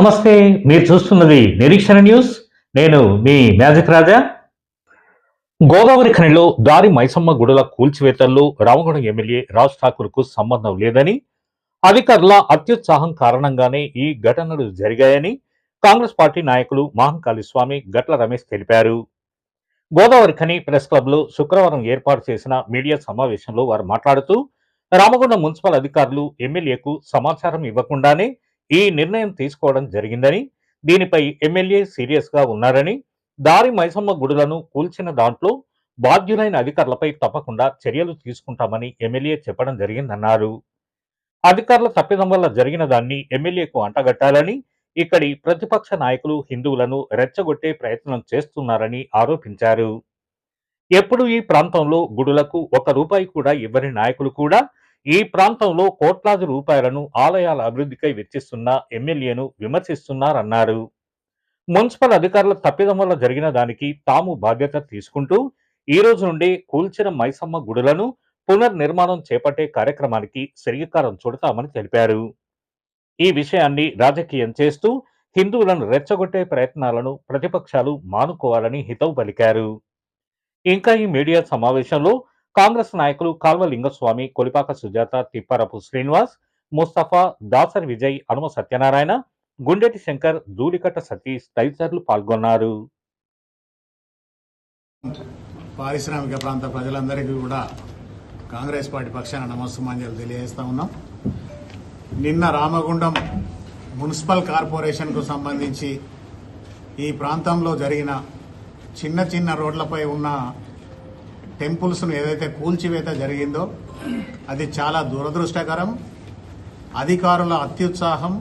నమస్తే మీరు చూస్తున్నది నిరీక్షణ న్యూస్. నేను మీ మ్యాజిక్ రాజా. గోదావరి ఖనిలో దారి మైసమ్మ గుడుల కూల్చివేతల్లో రామగుండం ఎమ్మెల్యే రాజ్ ఠాకూర్కు సంబంధం లేదని అధికారుల అత్యుత్సాహం కారణంగానే ఈ ఘటనలు జరిగాయని కాంగ్రెస్ పార్టీ నాయకులు మహంకాళి స్వామి గట్ల రమేష్ తెలిపారు. గోదావరి ఖని ప్రెస్ క్లబ్లో శుక్రవారం ఏర్పాటు చేసిన మీడియా సమావేశంలో వారు మాట్లాడుతూ రామగుండం మున్సిపల్ అధికారులు ఎమ్మెల్యేకు సమాచారం ఇవ్వకుండానే ఈ నిర్ణయం తీసుకోవడం జరిగిందని దీనిపై ఎమ్మెల్యే సీరియస్గా ఉన్నారని దారి మైసమ్మ గుడులను కూల్చిన దాంట్లో బాధ్యులైన అధికారులపై తప్పకుండా చర్యలు తీసుకుంటామని ఎమ్మెల్యే చెప్పడం జరిగిందన్నారు. అధికారుల తప్పిదం వల్ల జరిగిన దాన్ని ఎమ్మెల్యేకు అంటగట్టాలని ఇక్కడి ప్రతిపక్ష నాయకులు హిందువులను రెచ్చగొట్టే ప్రయత్నం చేస్తున్నారని ఆరోపించారు. ఎప్పుడు ఈ ప్రాంతంలో గుడులకు ఒక రూపాయి కూడా ఇవ్వని నాయకులు కూడా ఈ ప్రాంతంలో కోట్లాది రూపాయలను ఆలయాల అభివృద్ధికై వెచ్చిస్తున్న ఎమ్మెల్యేను విమర్శిస్తున్నారన్నారు. మున్సిపల్ అధికారుల తప్పిదం వల్ల జరిగిన దానికి తాము బాధ్యత తీసుకుంటూ ఈ రోజు నుండి కూల్చిన మైసమ్మ గుడులను పునర్నిర్మాణం చేపట్టే కార్యక్రమానికి శ్రీకారం చుడతామని తెలిపారు. ఈ విషయాన్ని రాజకీయం చేస్తూ హిందువులను రెచ్చగొట్టే ప్రయత్నాలను ప్రతిపక్షాలు మానుకోవాలని హితవు పలికారు. ఇంకా ఈ మీడియా సమావేశంలో కాంగ్రెస్ నాయకులు కాల్వ లింగస్వామి కొలిపాక సుజాత తిప్పారపు శ్రీనివాస్ ముస్తఫా దాసరి విజయ్ అనుమ సత్యనారాయణ గుండెటి శంకర్ దూలికట్ట సతీష్ తదితరులు పాల్గొన్నారు. పారిశ్రామిక ప్రాంత ప్రజలందరికీ కూడా కాంగ్రెస్ పార్టీ పక్షాన నమస్సుమాంజలు తెలియజేస్తా ఉన్నాం. నిన్న రామగుండం మున్సిపల్ కార్పొరేషన్కు సంబంధించి ఈ ప్రాంతంలో జరిగిన చిన్న చిన్న రోడ్లపై ఉన్న టెంపుల్స్ను ఏదైతే కూల్చివేత జరిగిందో అది చాలా దురదృష్టకరం. అధికారుల అత్యుత్సాహం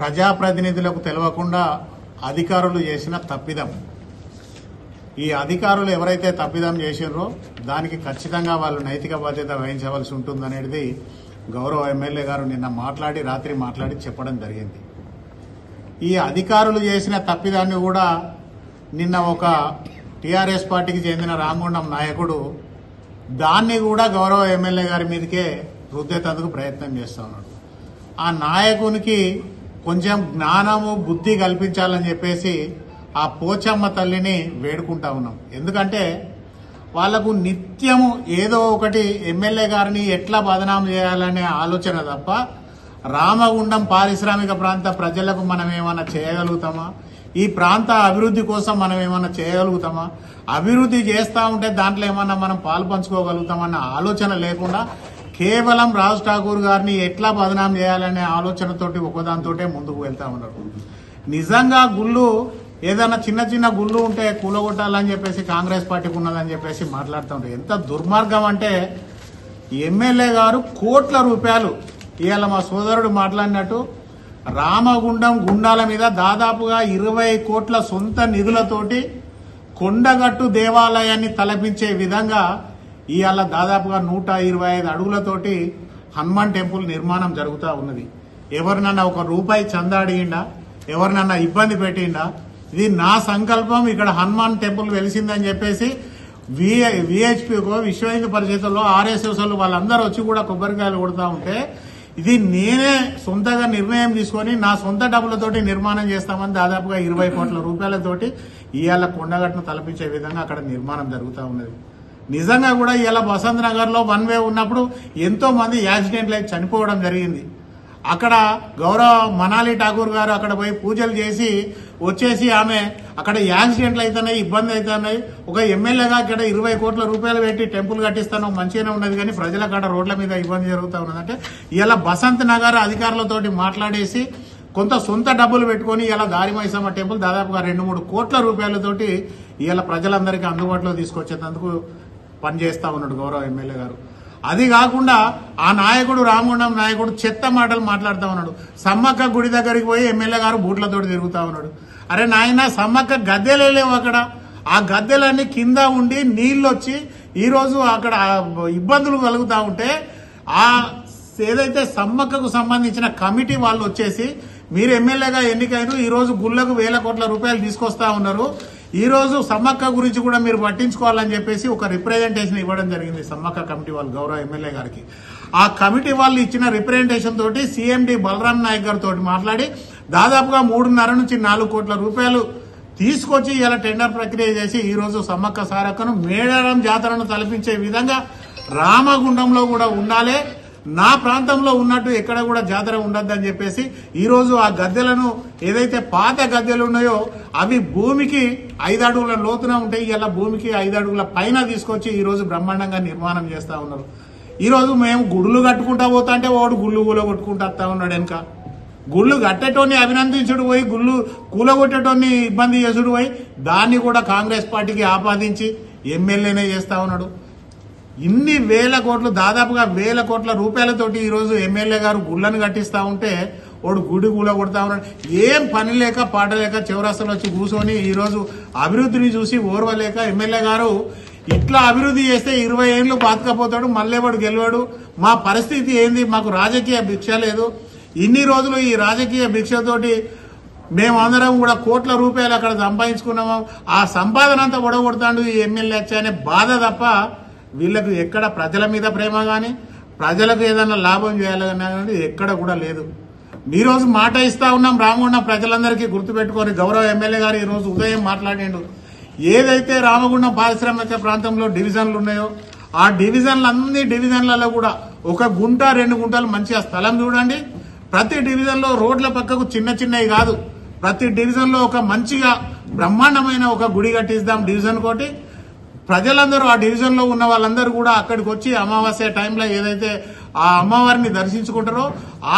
ప్రజాప్రతినిధులకు తెలవకుండా అధికారులు చేసిన తప్పిదం. ఈ అధికారులు ఎవరైతే తప్పిదం చేసిర్రో దానికి ఖచ్చితంగా వాళ్ళు నైతిక బాధ్యత వహించవలసి ఉంటుందనేది గౌరవ ఎమ్మెల్యే గారు నిన్న మాట్లాడి రాత్రి మాట్లాడి చెప్పడం జరిగింది. ఈ అధికారులు చేసిన తప్పిదాన్ని కూడా నిన్న ఒక టీఆర్ఎస్ పార్టీకి చెందిన రామగుండం నాయకుడు దాన్ని కూడా గౌరవ ఎమ్మెల్యే గారి మీదకే రుద్దేటందుకు ప్రయత్నం చేస్తూ ఉన్నాడు. ఆ నాయకునికి కొంచెం జ్ఞానము బుద్ధి కల్పించాలని చెప్పేసి ఆ పోచమ్మ తల్లిని వేడుకుంటా ఉన్నాం. ఎందుకంటే వాళ్ళకు నిత్యము ఏదో ఒకటి ఎమ్మెల్యే గారిని ఎట్లా బదనాం చేయాలనే ఆలోచన తప్ప రామగుండం పారిశ్రామిక ప్రాంత ప్రజలకు మనం ఏమైనా చేయగలుగుతామా? ఈ ప్రాంత అభివృద్ధి కోసం మనం ఏమైనా చేయగలుగుతామా? అభివృద్ధి చేస్తా ఉంటే దాంట్లో ఏమన్నా మనం పాలు పంచుకోగలుగుతామన్న ఆలోచన లేకుండా కేవలం రాజ్ ఠాకూర్ గారిని ఎట్లా బదనాం చేయాలనే ఆలోచనతోటి ఒకదానితోటే ముందుకు వెళ్తా ఉన్నారు. నిజంగా గుళ్ళు ఏదైనా చిన్న చిన్న గుళ్ళు ఉంటే కూలగొట్టాలని చెప్పేసి కాంగ్రెస్ పార్టీకి ఉన్నదని చెప్పేసి మాట్లాడుతూ ఉంటారు ఎంత దుర్మార్గం అంటే ఎమ్మెల్యే గారు కోట్ల రూపాయలు ఇవాళ మా సోదరుడు మాట్లాడినట్టు రామగుండం గుండాల మీద దాదాపుగా ఇరవై కోట్ల సొంత నిధులతోటి కొండగట్టు దేవాలయాన్ని తలపించే విధంగా ఇవాళ దాదాపుగా నూట ఇరవై ఐదు అడుగులతోటి హనుమాన్ టెంపుల్ నిర్మాణం జరుగుతూ ఉన్నది. ఎవరినన్నా ఒక రూపాయి చంద అడిగిండా ఎవరినన్నా ఇబ్బంది పెట్టిండా? ఇది నా సంకల్పం. ఇక్కడ హనుమాన్ టెంపుల్ వెలిసిందని చెప్పేసి విహెచ్పికో విశ్వ హిందూ పరిషత్లో ఆర్ఎస్ఎస్ వాళ్ళందరూ వచ్చి కూడా కొబ్బరికాయలు కొడుతూ ఉంటే ఇది నేనే సొంతగా నిర్ణయం తీసుకొని నా సొంత డబ్బులతోటి నిర్మాణం చేస్తామని దాదాపుగా ఇరవై కోట్ల రూపాయలతోటి ఇవాళ కొండగట్టును తలపించే విధంగా అక్కడ నిర్మాణం జరుగుతూ ఉన్నది. నిజంగా కూడా ఇవాళ వసంత్ నగర్లో వన్ వే ఉన్నప్పుడు ఎంతో మంది యాక్సిడెంట్లు అయి చనిపోవడం జరిగింది. అక్కడ గౌరవ మనాలి ఠాకూర్ గారు అక్కడ పోయి పూజలు చేసి వచ్చేసి ఆమె అక్కడ యాక్సిడెంట్లు అవుతున్నాయి ఇబ్బంది అవుతున్నాయి ఒక ఎమ్మెల్యేగా ఇక్కడ ఇరవై కోట్ల రూపాయలు పెట్టి టెంపుల్ కట్టిస్తాను మంచిగానే ఉన్నది కానీ ప్రజల కాడ రోడ్ల మీద ఇబ్బంది జరుగుతూ ఉన్నదంటే ఇలా బసంత్ నగర్ అధికారులతోటి మాట్లాడేసి కొంత సొంత డబ్బులు పెట్టుకొని ఇలా దారిమైసమ్మ టెంపుల్ దాదాపుగా రెండు మూడు కోట్ల రూపాయలతోటి ఇలా ప్రజలందరికీ అందుబాటులో తీసుకొచ్చేందుకు పనిచేస్తూ ఉన్నాడు గౌరవ ఎమ్మెల్యే గారు. అది కాకుండా ఆ నాయకుడు రామగుండం నాయకుడు చెత్త మాటలు మాట్లాడుతూ ఉన్నాడు. సమ్మక్క గుడి దగ్గరికి పోయి ఎమ్మెల్యే గారు బూట్లతోటి తిరుగుతా ఉన్నాడు. అరే నాయన సమ్మక్క గద్దెలే లేవు అక్కడ. ఆ గద్దెలన్నీ కింద ఉండి నీళ్ళు వచ్చి ఈరోజు అక్కడ ఇబ్బందులు కలుగుతా ఉంటే ఆ ఏదైతే సమ్మక్కకు సంబంధించిన కమిటీ వాళ్ళు వచ్చేసి మీరు ఎమ్మెల్యేగా ఎన్నికైన ఈరోజు గుళ్ళకు వేల కోట్ల రూపాయలు తీసుకొస్తా ఉన్నారు. ఈరోజు సమ్మక్క గురించి కూడా మీరు పట్టించుకోవాలని చెప్పేసి ఒక రిప్రజెంటేషన్ ఇవ్వడం జరిగింది సమ్మక్క కమిటీ వాళ్ళు గౌరవ ఎమ్మెల్యే గారికి. ఆ కమిటీ వాళ్ళు ఇచ్చిన రిప్రజెంటేషన్ తోటి సీఎండి బలరాం నాయక్ గారితో మాట్లాడి దాదాపుగా మూడున్నర నుంచి నాలుగు కోట్ల రూపాయలు తీసుకొచ్చి ఇలా టెండర్ ప్రక్రియ చేసి ఈరోజు సమ్మక్క సారక్కను మేడారం జాతరను తలపించే విధంగా రామగుండంలో కూడా ఉండాలి. నా ప్రాంతంలో ఉన్నట్టు ఎక్కడ కూడా జాతర ఉండద్దని చెప్పేసి ఈరోజు ఆ గద్దెలను ఏదైతే పాత గద్దెలు ఉన్నాయో అవి భూమికి ఐదు అడుగుల లోతున ఉంటాయి ఇలా భూమికి ఐదు అడుగుల పైన తీసుకొచ్చి ఈ రోజు బ్రహ్మాండంగా నిర్మాణం చేస్తూ ఉన్నారు. ఈరోజు మేము గుడులు కట్టుకుంటా పోతా అంటే వాడు గుళ్ళు కూల కొట్టుకుంటా వస్తా ఉన్నాడు వెనక. గుళ్ళు కట్టేటోని అభినందించుడు పోయి గుళ్ళు కూలగొట్టేటోని ఇబ్బంది చేసుడు పోయి దాన్ని కూడా కాంగ్రెస్ పార్టీకి ఆపాదించి ఎమ్మెల్యేనే చేస్తా ఉన్నాడు. ఇన్ని వేల కోట్లు దాదాపుగా వేల కోట్ల రూపాయలతోటి ఈరోజు ఎమ్మెల్యే గారు గుళ్ళను కట్టిస్తా ఉంటే వాడు గుడి కూల కొడతా ఉన్నాడు. ఏం పని లేక పాట లేక చివరాస్తలు వచ్చి కూర్చొని ఈరోజు అభివృద్ధిని చూసి ఓర్వలేక ఎమ్మెల్యే గారు ఇట్లా అభివృద్ధి చేస్తే ఇరవై ఏళ్ళు బాతకపోతాడు మళ్ళీ వాడు గెలవాడు. మా పరిస్థితి ఏంది? మాకు రాజకీయ భిక్ష లేదు. ఇన్ని రోజులు ఈ రాజకీయ భిక్షతోటి మేమందరం కూడా కోట్ల రూపాయలు అక్కడ సంపాదించుకున్నాము. ఆ సంపాదన అంతా ఒడగొడతాడు ఈ ఎమ్మెల్యే వచ్చి అనే బాధ తప్ప వీళ్ళకు ఎక్కడ ప్రజల మీద ప్రేమ కానీ ప్రజలకు ఏదైనా లాభం చేయాలనేది ఎక్కడ కూడా లేదు. ఈ రోజు మాట ఇస్తా ఉన్నాం రామగుండం ప్రజలందరికీ గుర్తుపెట్టుకొని గౌరవ ఎమ్మెల్యే గారు ఈ రోజు ఉదయం మాట్లాడిండు. ఏదైతే రామగుండం పారిశ్రామిక ప్రాంతంలో డివిజన్లు ఉన్నాయో ఆ డివిజన్లు అన్ని డివిజన్లలో కూడా ఒక గుంట రెండు గుంటలు మంచిగా స్థలం చూడండి. ప్రతి డివిజన్లో రోడ్ల పక్కకు చిన్న చిన్నవి కాదు. ప్రతి డివిజన్లో ఒక మంచిగా బ్రహ్మాండమైన ఒక గుడి కట్టిస్తాం డివిజన్ కోటి. ప్రజలందరూ ఆ డివిజన్లో ఉన్న వాళ్ళందరూ కూడా అక్కడికి వచ్చి అమావాస్య టైంలో ఏదైతే ఆ అమ్మవారిని దర్శించుకుంటారో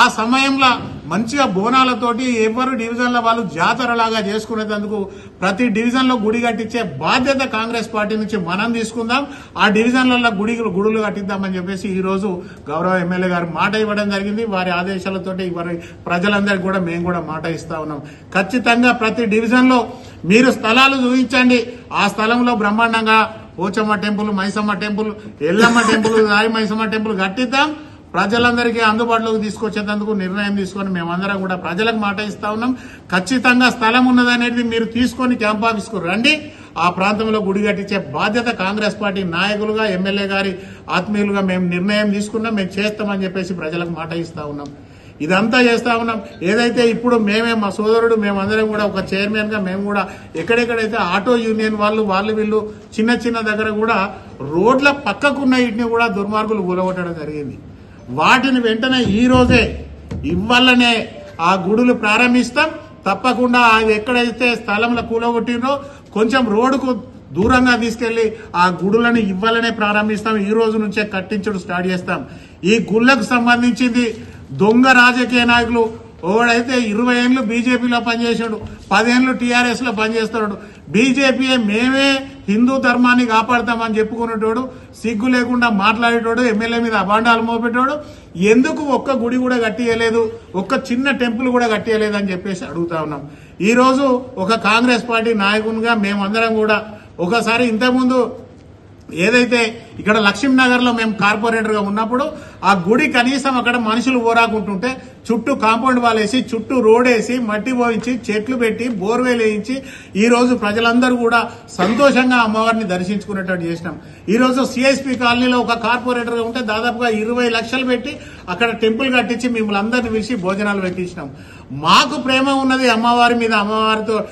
ఆ సమయంలో మంచిగా బోనాలతోటి ఎవరు డివిజన్ల వాళ్ళు జాతరలాగా చేసుకునేందుకు ప్రతి డివిజన్లో గుడి కట్టించే బాధ్యత కాంగ్రెస్ పార్టీ నుంచి మనం తీసుకుందాం. ఆ డివిజన్లలో గుడి గుడులు కట్టిద్దామని చెప్పేసి ఈరోజు గౌరవ ఎమ్మెల్యే గారు మాట ఇవ్వడం జరిగింది. వారి ఆదేశాలతోటి వారి ప్రజలందరికీ కూడా మేము కూడా మాట ఇస్తా ఉన్నాం. ఖచ్చితంగా ప్రతి డివిజన్లో మీరు స్థలాలు చూపించండి. ఆ స్థలంలో బ్రహ్మాండంగా Pochamma temple Maisamma temple Yellamma temple రాయి మైసమ్మ టెంపుల్ కట్టిద్దాం. ప్రజలందరికీ అందుబాటులోకి తీసుకొచ్చేందుకు నిర్ణయం తీసుకొని మేమందరం కూడా ప్రజలకు మాట ఇస్తా ఉన్నాం. ఖచ్చితంగా స్థలం ఉన్నదనేది మీరు తీసుకొని క్యాంప్ ఆఫీస్కు రండి. ఆ ప్రాంతంలో గుడి కట్టించే బాధ్యత కాంగ్రెస్ పార్టీ నాయకులుగా ఎమ్మెల్యే గారి ఆత్మీయులుగా మేము నిర్ణయం తీసుకున్నాం. మేము చేస్తామని చెప్పేసి ప్రజలకు మాట ఇస్తా ఉన్నాం. ఇదంతా చేస్తా ఉన్నాం. ఏదైతే ఇప్పుడు మేమే మా సోదరుడు మేమందరం కూడా ఒక చైర్మన్గా మేము కూడా ఎక్కడెక్కడైతే ఆటో యూనియన్ వాళ్ళు వాళ్ళు వీళ్ళు చిన్న చిన్న దగ్గర కూడా రోడ్ల పక్కకున్న వీటిని కూడా దుర్మార్గులు కూలగొట్టడం జరిగింది. వాటిని వెంటనే ఈ రోజే ఇవ్వాలనే ఆ గుడులు ప్రారంభిస్తాం. తప్పకుండా అవి ఎక్కడైతే స్థలంలో కూలగొట్టినో కొంచెం రోడ్డుకు దూరంగా తీసుకెళ్ళి ఆ గుడులను ఇవ్వాలనే ప్రారంభిస్తాం. ఈ రోజు నుంచే కట్టించడం స్టార్ట్ చేస్తాం. ఈ గుళ్ళకు సంబంధించింది దొంగ రాజకీయ నాయకులు ఓడైతే ఇరవై ఏళ్ళు బీజేపీలో పనిచేసాడు పదేళ్ళు టీఆర్ఎస్లో పనిచేస్తాడు. బీజేపీ మేమే హిందూ ధర్మాన్ని కాపాడతామని చెప్పుకునేటోడు సిగ్గు లేకుండా మాట్లాడేటోడు ఎమ్మెల్యే మీద అభాండాలు మోపేటోడు ఎందుకు ఒక్క గుడి కూడా కట్టియలేదు ఒక్క చిన్న టెంపుల్ కూడా కట్టియలేదు అని చెప్పేసి అడుగుతా ఉన్నాం. ఈరోజు ఒక కాంగ్రెస్ పార్టీ నాయకునిగా మేమందరం కూడా ఒకసారి ఇంతకుముందు ఏదైతే ఇక్కడ లక్ష్మీనగర్లో మేము కార్పొరేటర్గా ఉన్నప్పుడు ఆ గుడి కనీసం అక్కడ మనుషులు ఓరాకుంటుంటే చుట్టూ కాంపౌండ్ వాల్ చుట్టూ రోడ్ వేసి మట్టి పోయించి చెట్లు పెట్టి బోర్వేలు వేయించి ఈరోజు ప్రజలందరూ కూడా సంతోషంగా అమ్మవారిని దర్శించుకునేటట్టు చేసినాం. ఈరోజు సిఎస్పి కాలనీలో ఒక కార్పొరేటర్గా ఉంటే దాదాపుగా ఇరవై లక్షలు పెట్టి అక్కడ టెంపుల్ కట్టించి మిమ్మల్ని అందరిని పిలిచి భోజనాలు పెట్టించినాం. మాకు ప్రేమ ఉన్నది అమ్మవారి మీద అమ్మవారితో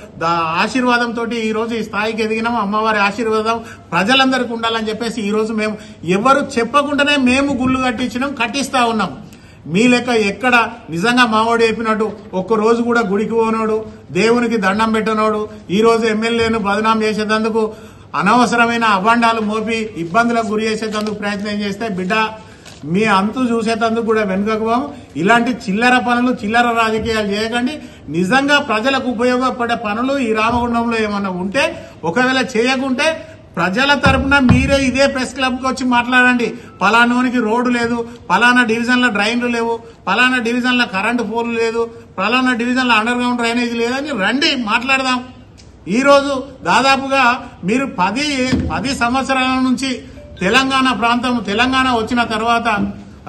ఆశీర్వాదంతో ఈ రోజు ఈ స్థాయికి ఎదిగినాం. అమ్మవారి ఆశీర్వాదం ప్రజలందరికీ ఉండాలని చెప్పేసి ఈరోజు మేము ఎవరు చెప్పకుండానే మేము గుళ్ళు కట్టించి కట్టించినాం కట్టిస్తా ఉన్నాం. మీ లెక్క ఎక్కడ నిజంగా మావాడు చెప్పినట్టు ఒక్క రోజు కూడా గుడికి పోనోడు దేవునికి దండం పెట్టనోడు ఈరోజు ఎమ్మెల్యేను బదనాం చేసేటందుకు అనవసరమైన అభండాలు మోపి ఇబ్బందులకు గురి చేసేటందుకు ప్రయత్నం చేస్తే బిడ్డ మీ అంతు చూసేటందుకు కూడా వెనుకకు పోము. ఇలాంటి చిల్లర పనులు చిల్లర రాజకీయాలు చేయకండి. నిజంగా ప్రజలకు ఉపయోగపడే పనులు ఈ రామగుండంలో ఏమన్నా ఉంటే ఒకవేళ చేయకుంటే ప్రజల తరపున మీరే ఇదే ప్రెస్ క్లబ్కి వచ్చి మాట్లాడండి. పలానోనికి రోడ్డు లేదు పలానా డివిజన్లో డ్రైన్లు లేవు పలానా డివిజన్లో కరెంటు పోలు లేదు పలానా డివిజన్లో అండర్ గ్రౌండ్ డ్రైనేజ్ లేదని రండి మాట్లాడదాం. ఈరోజు దాదాపుగా మీరు పది పది సంవత్సరాల నుంచి తెలంగాణ ప్రాంతం తెలంగాణ వచ్చిన తర్వాత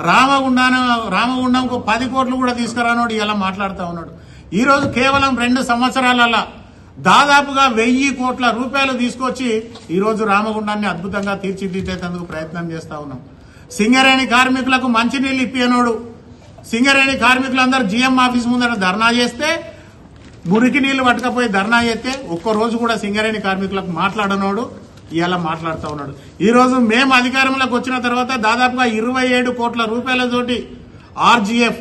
రామగుండాన రామగుండంకు పది కోట్లు కూడా తీసుకురానోడు ఇలా మాట్లాడుతూ ఉన్నాడు. ఈరోజు కేవలం రెండు సంవత్సరాలలో దాదాపుగా వెయ్యి కోట్ల రూపాయలు తీసుకొచ్చి ఈరోజు రామగుండాన్ని అద్భుతంగా తీర్చిదిద్దేటందుకు ప్రయత్నం చేస్తా ఉన్నాం. సింగరేణి కార్మికులకు మంచినీళ్ళు ఇప్పియనోడు. సింగరేణి కార్మికులందరూ జీఎం ఆఫీస్ ముందర ధర్నా చేస్తే మురికి నీళ్ళు పట్టకపోయి ధర్నా చేస్తే ఒక్క రోజు కూడా సింగరేణి కార్మికులకు మాట్లాడనోడు ఇలా మాట్లాడుతూ ఉన్నాడు. ఈరోజు మేము అధికారంలోకి వచ్చిన తర్వాత దాదాపుగా ఇరవై ఏడు కోట్ల రూపాయలతోటి RGF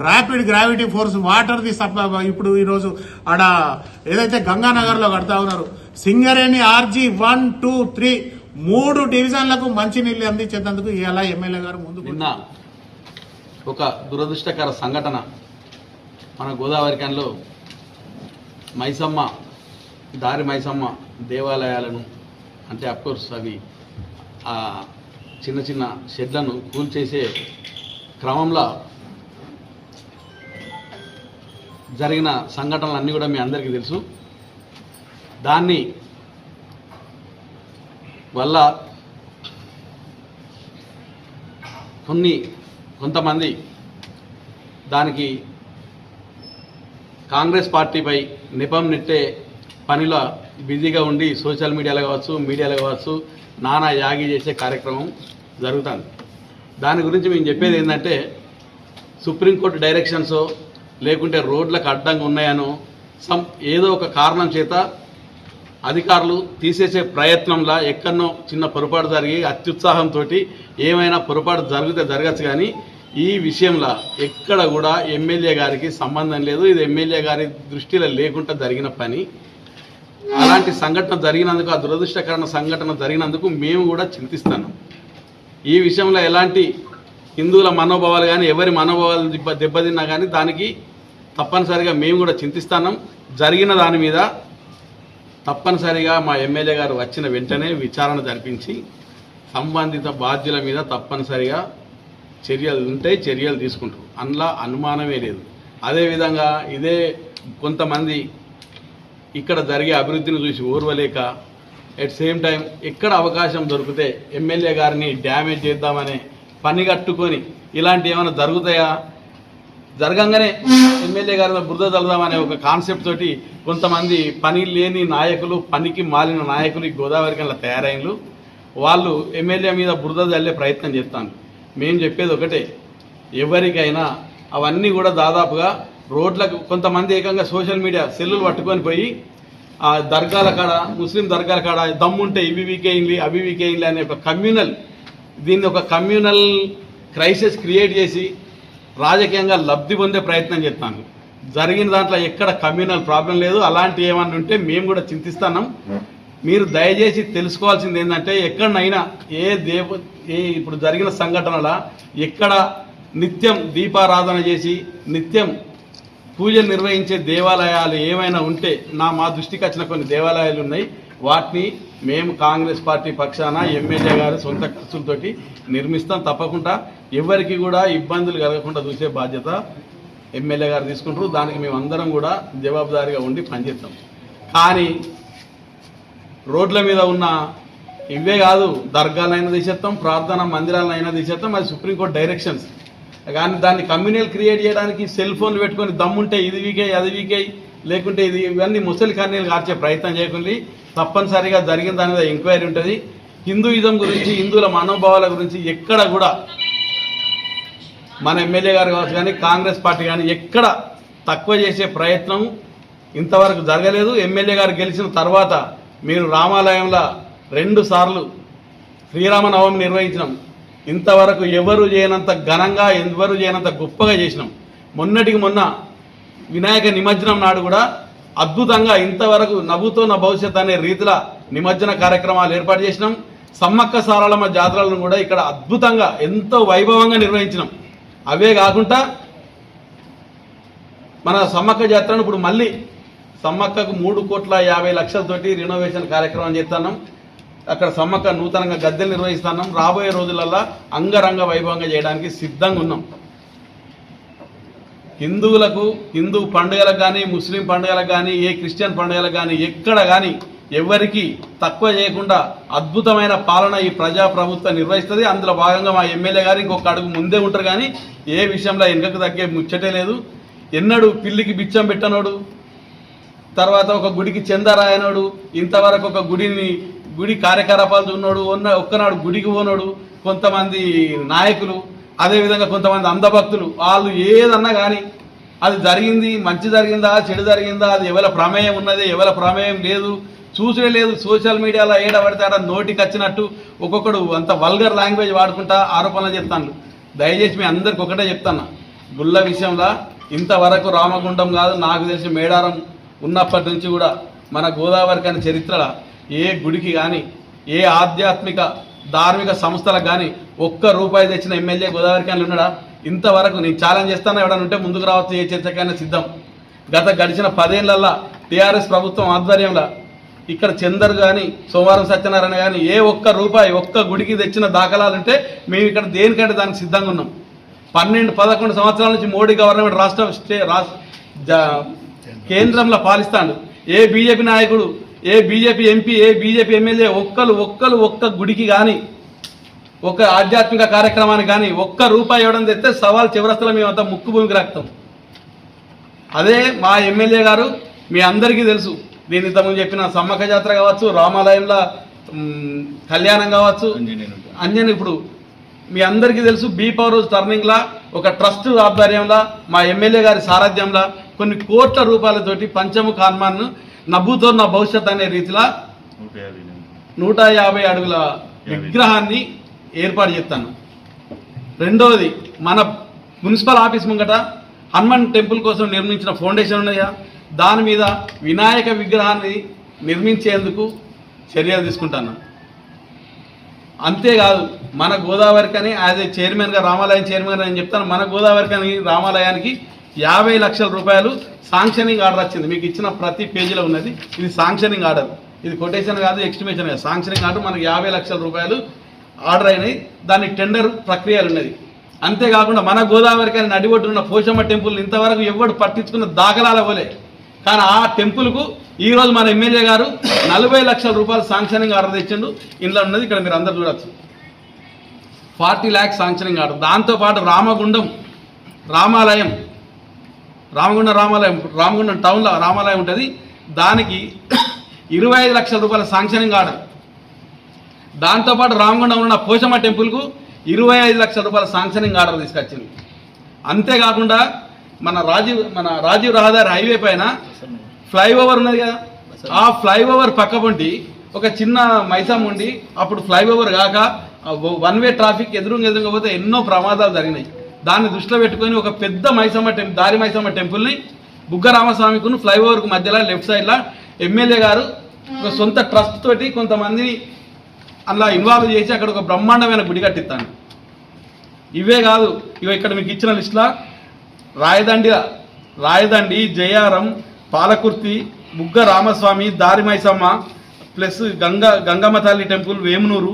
rapid gravity force water the supply ఇప్పుడు ఈరోజు ఆడ ఏదైతే గంగానగర్లో కడతా ఉన్నారు Singareni RG one two three మూడు డివిజన్లకు మంచి నీళ్ళు అందించేందుకు ఇలా ఎమ్మెల్యే గారు ముందు నిన్న ఒక దురదృష్టకర సంఘటన మన గోదావరి కన్లో మైసమ్మ దారి మైసమ్మ దేవాలయాలను అంటే అఫ్కోర్స్ అవి ఆ చిన్న చిన్న షెడ్లను కూల్చేసే క్రమంలో జరిగిన సంఘటనలు అన్నీ కూడా మీ అందరికీ తెలుసు. దాన్ని వల్ల కొన్ని కొంతమంది దానికి కాంగ్రెస్ పార్టీపై నిపం నెట్టే పనిలో బిజీగా ఉండి సోషల్ మీడియాలో కావచ్చు మీడియాలో కావచ్చు నానా యాగి చేసే కార్యక్రమం జరుగుతుంది. దాని గురించి మేము చెప్పేది ఏంటంటే సుప్రీంకోర్టు డైరెక్షన్స్ లేకుంటే రోడ్లకు అడ్డంగా ఉన్నాయనో సమ్ ఏదో ఒక కారణం చేత అధికారులు తీసేసే ప్రయత్నంలా ఎక్కడనో చిన్న పొరపాటు జరిగి అత్యుత్సాహంతో ఏమైనా పొరపాటు జరిగితే జరగచ్చు కానీ ఈ విషయంలో ఎక్కడ కూడా ఎమ్మెల్యే గారికి సంబంధం లేదు. ఇది ఎమ్మెల్యే గారి దృష్టిలో లేకుండా జరిగిన పని. అలాంటి సంఘటన జరిగినందుకు ఆ దురదృష్టకరణ సంఘటన జరిగినందుకు మేము కూడా చింతిస్తాను ఈ విషయంలో ఎలాంటి హిందువుల మనోభావాలు కానీ ఎవరి మనోభావాలు దెబ్బ దెబ్బతిన్నా కానీ దానికి తప్పనిసరిగా మేము కూడా చింతిస్తాం జరిగిన దాని మీద తప్పనిసరిగా మా ఎమ్మెల్యే గారు వచ్చిన వెంటనే విచారణ జరిపించి సంబంధిత బాధ్యుల మీద తప్పనిసరిగా చర్యలు ఉంటే చర్యలు తీసుకుంటారు. అందులో అనుమానమే లేదు. అదేవిధంగా ఇదే కొంతమంది ఇక్కడ జరిగే అభివృద్ధిని చూసి ఓర్వలేక ఎట్ సేమ్ టైం ఎక్కడ అవకాశం దొరికితే ఎమ్మెల్యే గారిని డ్యామేజ్ చేద్దామనే పని కట్టుకొని ఇలాంటి ఏమైనా జరుగుతాయా? జరగంగానే ఎమ్మెల్యే గారిలో బురద చల్లుదామనే ఒక కాన్సెప్ట్ తోటి కొంతమంది పని లేని నాయకులు పనికి మాలిన నాయకులు ఈ గోదావరి కల్లా తయారైనలు వాళ్ళు ఎమ్మెల్యే మీద బురద చల్లే ప్రయత్నం చేస్తాను. మేము చెప్పేది ఒకటే ఎవరికైనా అవన్నీ కూడా దాదాపుగా రోడ్లకు కొంతమంది ఏకంగా సోషల్ మీడియా సెల్లులు పట్టుకొని పోయి ఆ దర్గాల కాడ ముస్లిం దర్గాల కాడ దమ్ముంటే ఇవి వీకేయింగ్లీ అవి వీకేయింగ్లీ అనే ఒక కమ్యూనల్ దీన్ని ఒక కమ్యూనల్ క్రైసిస్ క్రియేట్ చేసి రాజకీయంగా లబ్ధి పొందే ప్రయత్నం చేస్తాను. జరిగిన దాంట్లో ఎక్కడ కమ్యూనల్ ప్రాబ్లం లేదు. అలాంటి ఏమన్నా ఉంటే మేము కూడా చింతిస్తున్నాం. మీరు దయచేసి తెలుసుకోవాల్సింది ఏంటంటే ఎక్కడనైనా ఏ దేవ ఏ ఇప్పుడు జరిగిన సంఘటనల ఎక్కడ నిత్యం దీపారాధన చేసి నిత్యం పూజలు నిర్వహించే దేవాలయాలు ఏమైనా ఉంటే నా మా దృష్టికి వచ్చిన కొన్ని దేవాలయాలు ఉన్నాయి. వాటిని మేము కాంగ్రెస్ పార్టీ పక్షాన ఎమ్మెల్యే గారు సొంత ఖర్చులతోటి నిర్మిస్తాం తప్పకుండా. ఎవరికి కూడా ఇబ్బందులు కలగకుండా చూసే బాధ్యత ఎమ్మెల్యే గారు తీసుకుంటారు. దానికి మేమందరం కూడా జవాబుదారీగా ఉండి పనిచేస్తాం. కానీ రోడ్ల మీద ఉన్న ఇవే కాదు దర్గాలైనా తీసేస్తాం ప్రార్థన మందిరాలైనా తీసేస్తాం అది సుప్రీంకోర్టు డైరెక్షన్స్. కానీ దాన్ని కమ్యూనల్ క్రియేట్ చేయడానికి సెల్ ఫోన్లు పెట్టుకొని దమ్ముంటే ఇది వీకే అది వీకే లేకుంటే ఇది ఇవన్నీ ముసలి కన్నీలు కార్చే ప్రయత్నం చేయకుండా. తప్పనిసరిగా జరిగిన దాని మీద ఎంక్వైరీ ఉంటుంది. హిందూయిజం గురించి హిందువుల మనోభావాల గురించి ఎక్కడ కూడా మన ఎమ్మెల్యే గారు కావచ్చు కానీ కాంగ్రెస్ పార్టీ కానీ ఎక్కడ తక్కువ చేసే ప్రయత్నం ఇంతవరకు జరగలేదు. ఎమ్మెల్యే గారు గెలిచిన తర్వాత మీరు రామాలయంలో రెండు సార్లు శ్రీరామనవమి నిర్వహించినాం. ఇంతవరకు ఎవరు చేయనంత ఘనంగా ఎవరు చేయనంత గొప్పగా చేసినాం. మొన్నటికి మొన్న వినాయక నిమజ్జనం నాడు కూడా అద్భుతంగా ఇంతవరకు నవ్వుతో నా భవిష్యత్ అనే రీతిలో నిమజ్జన కార్యక్రమాలు ఏర్పాటు చేసినాం. సమ్మక్క సారళమ్మ జాతరలను కూడా ఇక్కడ అద్భుతంగా ఎంతో వైభవంగా నిర్వహించినాం. అవే కాకుండా మన సమ్మక్క జాతరను ఇప్పుడు మళ్ళీ సమ్మక్కకు మూడు కోట్ల యాభై లక్షలతోటి రినోవేషన్ కార్యక్రమం చేస్తున్నాం. అక్కడ సమ్మక్క నూతనంగా గద్దెలు నిర్వహిస్తున్నాం. రాబోయే రోజులల్లో అంగరంగ వైభవంగా చేయడానికి సిద్ధంగా ఉన్నాం. హిందువులకు హిందూ పండుగలకు కానీ ముస్లిం పండుగలకు కానీ ఏ క్రిస్టియన్ పండుగలకు కానీ ఎక్కడ కానీ ఎవరికి తక్కువ చేయకుండా అద్భుతమైన పాలన ఈ ప్రజా ప్రభుత్వం నిర్వహిస్తుంది. అందులో భాగంగా మా ఎమ్మెల్యే గారు ఇంకొక అడుగు ముందే ఉంటారు కానీ ఏ విషయంలో వెనుకకు తగ్గే ముచ్చటే లేదు. ఎన్నడు పిల్లికి బిచ్చం పెట్టనోడు తర్వాత ఒక గుడికి చెందరాయనోడు ఇంతవరకు ఒక గుడిని గుడి కార్యకలాపాలు ఉన్నోడు ఉన్న ఒక్కనాడు గుడికి పోనోడు కొంతమంది నాయకులు అదేవిధంగా కొంతమంది అంధభక్తులు వాళ్ళు ఏదన్నా కానీ అది జరిగింది మంచి జరిగిందా చెడు జరిగిందా అది ఎవరి ప్రమేయం ఉన్నది ఎవరి ప్రమేయం లేదు చూసే లేదు సోషల్ మీడియాలో ఏడ పడితే నోటికి వచ్చినట్టు ఒక్కొక్కడు అంత వల్గర్ లాంగ్వేజ్ వాడుకుంటా ఆరోపణలు చెప్తాను దయచేసి మీ అందరికి ఒకటే చెప్తాను గుళ్ళ విషయంలో ఇంతవరకు రామగుండం కాదు నాకు తెలిసి మేడారం ఉన్నప్పటి నుంచి కూడా మన గోదావరి కానీ చరిత్రల ఏ గుడికి కానీ ఏ ఆధ్యాత్మిక ధార్మిక సంస్థలకు కానీ ఒక్క రూపాయి తెచ్చిన ఎమ్మెల్యే గోదావరి కానీ ఉన్నాడా? ఇంతవరకు నేను ఛాలెంజ్ చేస్తాను? ఎవడన్నా ఉంటే ముందుకు రావచ్చు ఏ చర్చకైనా సిద్ధం. గత గడిచిన పదేళ్ళల్లా టీఆర్ఎస్ ప్రభుత్వం ఆధ్వర్యంలో ఇక్కడ చందర్ కానీ సోమవారం సత్యనారాయణ కానీ ఏ ఒక్క రూపాయి ఒక్క గుడికి తెచ్చిన దాఖలాలు ఉంటే మేము ఇక్కడ దేనికంటే దానికి సిద్ధంగా ఉన్నాం. పన్నెండు పదకొండు సంవత్సరాల నుంచి మోడీ గవర్నమెంట్ రాష్ట్ర స్టే రాష్ట్ర కేంద్రంలో పాలిస్తాడు. ఏ బీజేపీ నాయకుడు ఏ బీజేపీ ఎంపీ ఏ బీజేపీ ఎమ్మెల్యే ఒక్కరు ఒక్కరు ఒక్క గుడికి కానీ ఒక ఆధ్యాత్మిక కార్యక్రమానికి కానీ ఒక్క రూపాయి ఇవ్వడం తెస్తే సవాల్ చివరస్తులో మేమంతా ముక్కు భూమికి రాక్తాం. అదే మా ఎమ్మెల్యే గారు మీ అందరికీ తెలుసు. నేను ఇంతకుముందు చెప్పిన సమ్మక్క జాతర కావచ్చు రామాలయంలో కళ్యాణం కావచ్చు అంజన్ ఇప్పుడు మీ అందరికీ తెలుసు బీ పవర్ రోజు టర్నింగ్లా ఒక ట్రస్ట్ ఆధ్వర్యంలో మా ఎమ్మెల్యే గారి సారథ్యంలో కొన్ని కోట్ల రూపాయలతోటి పంచముఖ హనుమాన్ నవ్వుతో నా భవిష్యత్ అనే రీతిలో నూట యాభై అడుగుల విగ్రహాన్ని ఏర్పాటు చేస్తాను. రెండవది మన మున్సిపల్ ఆఫీస్ ముంగట హనుమాన్ టెంపుల్ కోసం నిర్మించిన ఫౌండేషన్ ఉన్నాయా? దాని మీద వినాయక విగ్రహాన్ని నిర్మించేందుకు చర్యలు తీసుకుంటాను. అంతేకాదు మన గోదావరికని యాజ్ ఏ చైర్మన్గా రామాలయం చైర్మన్ అని చెప్తాను మన గోదావరికని రామాలయానికి యాభై లక్షల రూపాయలు శాంక్షనింగ్ ఆర్డర్ వచ్చింది. మీకు ఇచ్చిన ప్రతి పేజీలో ఉన్నది. ఇది శాంక్షనింగ్ ఆర్డర్ ఇది కొటేషన్ కాదు ఎక్స్టిమేషన్ కాదు. శాంక్షనింగ్ ఆర్డర్ మనకి యాభై లక్షల రూపాయలు ఆర్డర్ అయినాయి. దాని టెండర్ ప్రక్రియలు ఉన్నది. అంతేకాకుండా మన గోదావరికని నడిబొట్టున్న పోషమ్మ టెంపుల్ ఇంతవరకు ఎవడు పట్టించుకున్న దాఖలాల పోలే కానీ ఆ టెంపుల్కు ఈరోజు మన ఎమ్మెల్యే గారు నలభై లక్షల రూపాయలు శాంక్షనింగ్ ఆర్డర్ తెచ్చిండు. ఇంట్లో ఉన్నది ఇక్కడ మీరు అందరు చూడొచ్చు. Forty lakhs sanctioning order. దాంతోపాటు రామగుండం రామాలయం రామగుండం రామాలయం రామగుండం టౌన్లో రామాలయం ఉంటుంది. దానికి ఇరవై ఐదు లక్షల రూపాయల శాంక్షనింగ్ ఆర్డర్. దాంతోపాటు రామగుండం ఉన్న పోషమ్మ టెంపుల్కు ఇరవై ఐదు లక్షల రూపాయల శాంక్షనింగ్ ఆర్డర్ తీసుకొచ్చింది అంతేకాకుండా మన రాజీవ్ మన రాజీవ్ రహదారి హైవే పైన ఫ్లైఓవర్ ఉన్నది కదా. ఆ ఫ్లైఓవర్ పక్క పొంటి ఒక చిన్న మైసాం ఉండి అప్పుడు ఫ్లైఓవర్ కాక వన్ వే ట్రాఫిక్ ఎదురుగా ఎదురుగా పోతే ఎన్నో ప్రమాదాలు జరిగినాయి. దాన్ని దృష్టిలో పెట్టుకొని ఒక పెద్ద మైసమ్మ టెంపుల్ దారి మైసమ్మ టెంపుల్ని బుగ్గ రామస్వామికును ఫ్లైఓవర్కు మధ్యలో లెఫ్ట్ సైడ్లో ఎమ్మెల్యే గారు ఒక సొంత ట్రస్ట్ తోటి కొంతమందిని అలా ఇన్వాల్వ్ చేసి అక్కడ ఒక బ్రహ్మాండమైన గుడి కట్టిస్తాను. ఇవే కాదు ఇవి ఇక్కడ మీకు ఇచ్చిన లిస్టులా రాయదండి రాయదండి జయారం పాలకుర్తి బుగ్గ రామస్వామి దారి మైసమ్మ ప్లస్ గంగ గంగమ్మ తల్లి టెంపుల్ వేమునూరు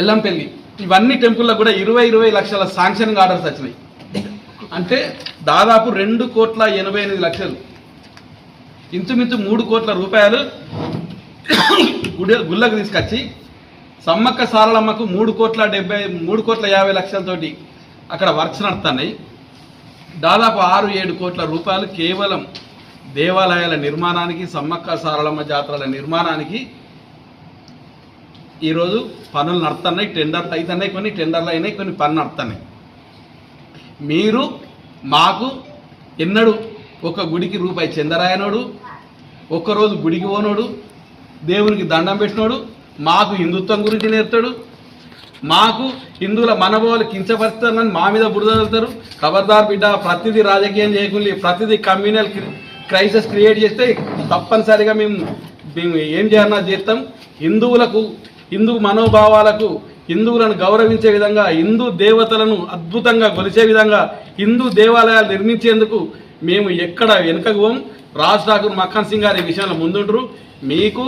ఎల్లంపల్లి. ఇవన్నీ టెంపుల్లో కూడా ఇరవై ఇరవై లక్షల శాంక్షనింగ్ ఆర్డర్స్ వచ్చినాయి. అంటే దాదాపు రెండు కోట్ల ఎనభై ఎనిమిది లక్షలు. ఇంచుమించు మూడు కోట్ల రూపాయలు గుడి గుళ్ళకు తీసుకొచ్చి సమ్మక్క సారలమ్మకు మూడు కోట్ల డెబ్బై మూడు కోట్ల యాభై లక్షలతోటి అక్కడ వర్క్స్ నడుతున్నాయి. దాదాపు ఆరు ఏడు కోట్ల రూపాయలు కేవలం దేవాలయాల నిర్మాణానికి సమ్మక్క సారలమ్మ జాతరల నిర్మాణానికి ఈరోజు పనులు నడుతున్నాయి. టెండర్లు అవుతున్నాయి కొన్ని టెండర్లు అయినాయి కొన్ని పనులు నడుతున్నాయి మీరు మాకు ఎన్నడు ఒక గుడికి రూపాయి చెందరాయనోడు ఒక్కరోజు గుడికి పోనోడు దేవునికి దండం పెట్టినోడు మాకు హిందుత్వం గురించి నేర్తాడు మాకు హిందువుల మనబోలు కించపరుస్తారని మా మీద బురద వెళ్తారు ఖబర్దార్ బిడ్డ ప్రతిదీ రాజకీయం చేయకుండా ప్రతిదీ కమ్యూనల్ క్రైసిస్ క్రియేట్ చేస్తే తప్పనిసరిగా మేము మేము ఏం చేయాలన్నా చేస్తాం. హిందువులకు హిందూ మనోభావాలకు హిందువులను గౌరవించే విధంగా హిందూ దేవతలను అద్భుతంగా కొలిచే విధంగా హిందూ దేవాలయాలు నిర్మించేందుకు మేము ఎక్కడ వెనుకకు పోం. రాజ్ ఠాకూర్ మక్కన్ సింగ్ గారి విషయంలో ముందుంటారు మీకు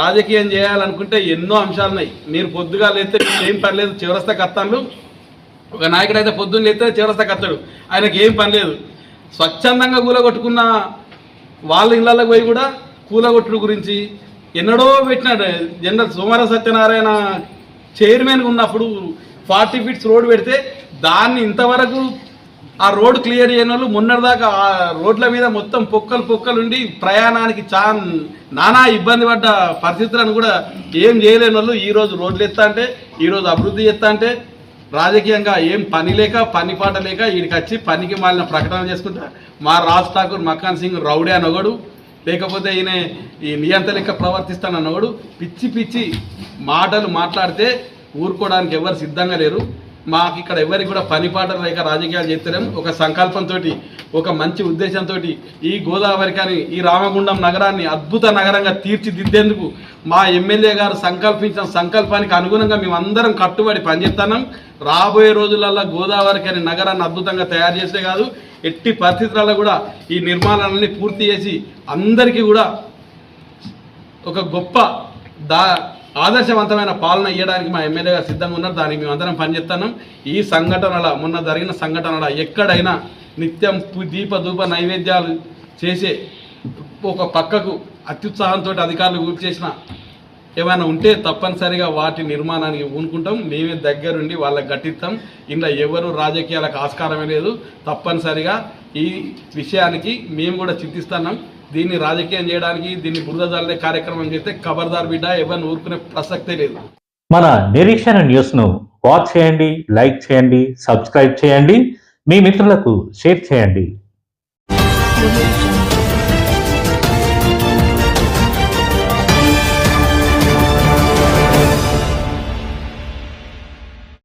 రాజకీయం చేయాలనుకుంటే ఎన్నో అంశాలు ఉన్నాయి. మీరు పొద్దుగా లేతే ఏం పర్లేదు చివరస్తా కత్తాను ఒక నాయకుడు అయితే పొద్దున్న లేతే చివరస్తా కత్తాడు. ఆయనకి ఏం పని లేదు. స్వచ్ఛందంగా కూలగొట్టుకున్న వాళ్ళ ఇళ్ళకి పోయి కూడా కూలగొట్టుడు గురించి ఎన్నడో పెట్టినాడు. జనరల్ సోమవార సత్యనారాయణ చైర్మన్గా ఉన్నప్పుడు ఫార్టీ ఫీట్స్ రోడ్ పెడితే దాన్ని ఇంతవరకు ఆ రోడ్ క్లియర్ చేయని వాళ్ళు మొన్నటిదాకా ఆ రోడ్ల మీద మొత్తం పొక్కలు పొక్కలు ఉండి ప్రయాణానికి చా నానా ఇబ్బంది పడ్డ పరిస్థితులను కూడా ఏం చేయలేని వాళ్ళు ఈరోజు రోడ్లు ఎత్తా అంటే ఈ రోజు అభివృద్ధి ఎత్తా అంటే రాజకీయంగా ఏం పని లేక పని పాట లేక వీడికి వచ్చి పనికి మాలిన ప్రకటన చేసుకుంటా. మా రాజ్ ఠాకూర్ మకాన్ సింగ్ రౌడే అనొగడు. లేకపోతే ఈయన ఈ నియంత లెక్క ప్రవర్తిస్తానన్నవాడు పిచ్చి పిచ్చి మాటలు మాట్లాడితే ఊరుకోవడానికి ఎవరు సిద్ధంగా లేరు. మాకు ఇక్కడ ఎవరికి కూడా పనిపాట లేక రాజకీయాలు చేస్తలేం. ఒక సంకల్పంతో ఒక మంచి ఉద్దేశంతో ఈ గోదావరి కానీ ఈ రామగుండం నగరాన్ని అద్భుత నగరంగా తీర్చిదిద్దేందుకు మా ఎమ్మెల్యే గారు సంకల్పించిన సంకల్పానికి అనుగుణంగా మేమందరం కట్టుబడి పనిచేస్తున్నాం. రాబోయే రోజులలో గోదావరి కానీ నగరాన్ని అద్భుతంగా తయారు చేసే కాదు ఎట్టి పరిస్థితులలో కూడా ఈ నిర్మాణాలన్నీ పూర్తి చేసి అందరికీ కూడా ఒక గొప్ప దా ఆదర్శవంతమైన పాలన ఇవ్వడానికి మా ఎమ్మెల్యేగా సిద్ధంగా ఉన్నారు. దానికి మేము అందరం పనిచేస్తున్నాం ఈ సంఘటనల మొన్న జరిగిన సంఘటనల ఎక్కడైనా నిత్యం దీప ధూప నైవేద్యాలు చేసే ఒక పక్కకు అత్యుత్సాహంతో అధికారులు గుర్తు చేసిన ఏమైనా ఉంటే తప్పనిసరిగా వాటి నిర్మాణానికి ఊనుకుంటాం మేమే దగ్గరుండి వాళ్ళకి గట్టిస్తాం ఇలా ఎవరు రాజకీయాలకు ఆస్కారమే లేదు. తప్పనిసరిగా ఈ విషయానికి మేము కూడా చింతిస్తున్నాం. దీన్ని రాజకీయం చేయడానికి దీన్ని బురద జల్లే కార్యక్రమం చేస్తే ఖబర్దార్ బిడ్డ ఎవరిని ఊరుకునే ప్రసక్తే లేదు మన నిరీక్షణ న్యూస్ను వాచ్ చేయండి లైక్ చేయండి సబ్స్క్రైబ్ చేయండి మీ మిత్రులకు షేర్ చేయండి Thank you.